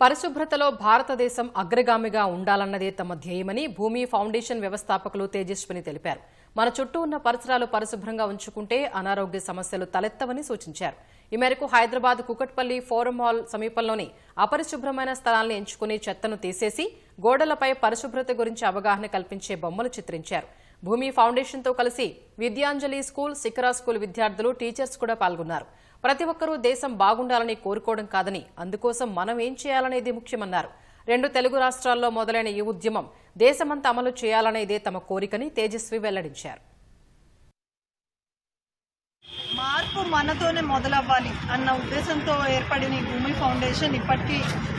పరిశుభ్రతలో భారతదేశం అగ్రగామిగా ఉండాలన్నదే తమ ధ్యేయమని భూమి ఫౌండేషన్ వ్యవస్థాపకులు తేజస్విని తెలిపారు. మన చుట్టూ ఉన్న పరిసరాలు పరిశుభ్రంగా ఉంచుకుంటే అనారోగ్య సమస్యలు తలెత్తవని సూచించారు. ఈ మేరకు హైదరాబాద్ కుకట్పల్లి ఫోరం హాల్ సమీపంలోని అపరిశుభ్రమైన స్థలాన్ని ఎంచుకుని చెత్తను తీసేసి గోడలపై పరిశుభ్రత గురించి అవగాహన కల్పించే బొమ్మలు చిత్రించారు. భూమి ఫౌండేషన్తో కలిసి విద్యాంజలి స్కూల్ శిఖరా స్కూల్ విద్యార్థులు టీచర్స్ కూడా పాల్గొన్నారు. ప్రతి ఒక్కరూ దేశం బాగుండాలని కోరుకోవడం కాదని అందుకోసం మనం ఏం చేయాలనేది ముఖ్యమన్నారు. రెండు తెలుగు రాష్ట్రాల్లో మొదలైన ఈ ఉద్యమం దేశమంతా అమలు చేయాలనేదే తమ కోరికని తేజస్వి వెల్లడించారు. మార్పు మనతోనే మొదలవ్వాలి అన్న ఉద్దేశంతో ఏర్పడిన ఈ భూమి ఫౌండేషన్ ఇప్పటికీ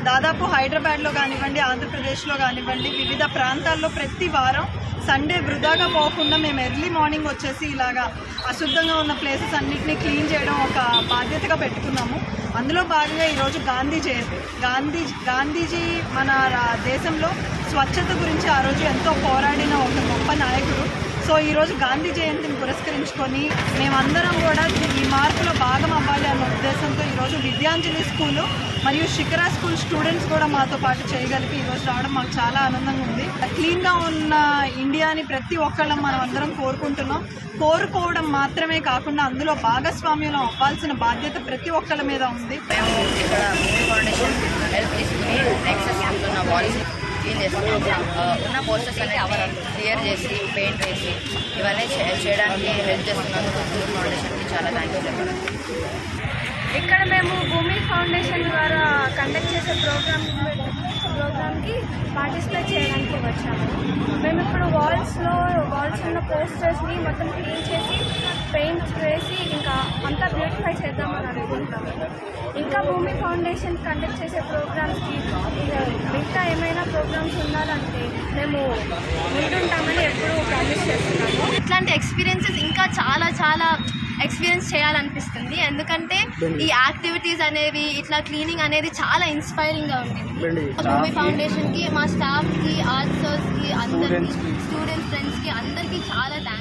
దాదాపు హైదరాబాద్లో కానివ్వండి ఆంధ్రప్రదేశ్లో కానివ్వండి వివిధ ప్రాంతాల్లో ప్రతి వారం సండే వృధాగా పోకుండా మేము ఎర్లీ మార్నింగ్ వచ్చేసి ఇలాగా అశుద్ధంగా ఉన్న ప్లేసెస్ అన్నింటినీ క్లీన్ చేయడం ఒక బాధ్యతగా పెట్టుకున్నాము. అందులో భాగంగా ఈరోజు గాంధీ జయంతి. గాంధీ గాంధీజీ మన రా- దేశంలో స్వచ్ఛత గురించి ఆ రోజు ఎంతో పోరాడిన ఒక గొప్ప నాయకుడు. సో ఈరోజు గాంధీ జయంతిని పురస్కరించుకొని మేమందరం కూడా ఈ మార్పులో భాగం అవ్వాలి అన్న ఉద్దేశం ఈరోజు విద్యాంజలి స్కూలు మరియు శిఖరా స్కూల్ స్టూడెంట్స్ కూడా మాతో పాటు చేయగలిగి ఈరోజు రావడం మాకు చాలా ఆనందంగా ఉంది. క్లీన్గా ఉన్న ఇండియాని ప్రతి ఒక్కళ్ళం మనం అందరం కోరుకుంటున్నాం. కోరుకోవడం మాత్రమే కాకుండా అందులో భాగస్వామ్యం అవ్వాల్సిన బాధ్యత ప్రతి ఒక్కళ్ళ మీద ఉంది. ఇక్కడ ఫౌండేషన్ ఉన్న క్లీన్ ఉన్న పోస్టర్స్ అనేది క్లియర్ చేసి పెయింట్ వేసి ఇవన్నీ చేయడానికి హెల్ప్ చేస్తున్నందుకు చాలా థ్యాంక్ యూ చెప్పాలి ఇక్కడ మేము భూమి ఫౌండేషన్ ద్వారా కండక్ట్ చేసే ప్రోగ్రామ్ ప్రోగ్రామ్కి పార్టిసిపేట్ చేయడానికి వచ్చాము. మేము ఇప్పుడు వాల్స్లో వాల్స్ ఉన్న పోస్టర్స్ని మొత్తం క్లీన్ చేసి పెయింట్ వేసి ఇంకా అంతా బ్యూటిఫై చేద్దామని అనుకుంటున్నాము. ఇంకా భూమి ఫౌండేషన్ కండక్ట్ చేసే ప్రోగ్రామ్స్కి మిగతా ఏమైనా ప్రోగ్రామ్స్ ఉండాలంటే మేము ముందుంటామని ఎప్పుడూ ప్రామిస్ చేస్తున్నాము. ఇట్లాంటి ఎక్స్పీరియన్సెస్ ఇంకా చాలా చాలా ఎక్స్పీరియన్స్ చేయాలనిపిస్తుంది. ఎందుకంటే ఈ యాక్టివిటీస్ అనేవి ఇట్లా క్లీనింగ్ అనేది చాలా ఇన్స్పైరింగ్గా ఉంటుంది. భూమి ఫౌండేషన్కి మా స్టాఫ్కి ఆర్ట్సర్స్కి అందరికి స్టూడెంట్స్ ఫ్రెండ్స్కి అందరికీ చాలా థ్యాంక్స్